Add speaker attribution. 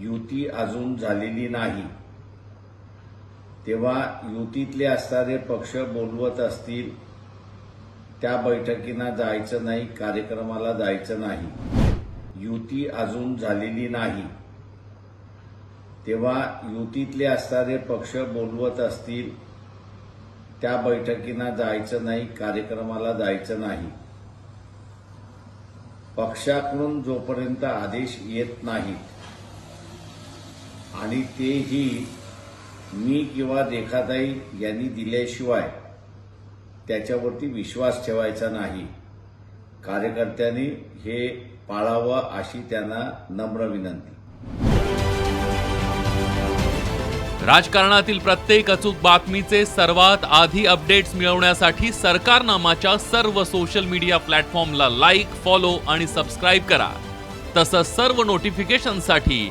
Speaker 1: युती अजून झालेली नाही. तेव्हा युतीतले असणारे पक्ष बोलवत असतील त्या बैठकींना जायचं नाही कार्यक्रमाला जायचं नाही. युती अजून झालेली नाही. तेव्हा युतीतले असणारे पक्ष बोलवत असतील त्या बैठकींना जायचं नाही कार्यक्रमाला जायचं नाही. पक्षाकडून जोपर्यंत आदेश येत नाहीत आणि तेही मी किंवा रेखाताई यांनी दिल्याशिवाय त्याच्यावरती विश्वास ठेवायचा नाही. कार्यकर्त्यांनी हे पाळावं अशी त्यांना नम्र विनंती.
Speaker 2: राजकारणातील प्रत्येक अचूक बातमीचे सर्वात आधी अपडेट्स मिळवण्यासाठी सरकारनामाच्या सर्व सोशल मीडिया प्लॅटफॉर्मला लाईक फॉलो आणि सबस्क्राईब करा. तसंच सर्व नोटिफिकेशनसाठी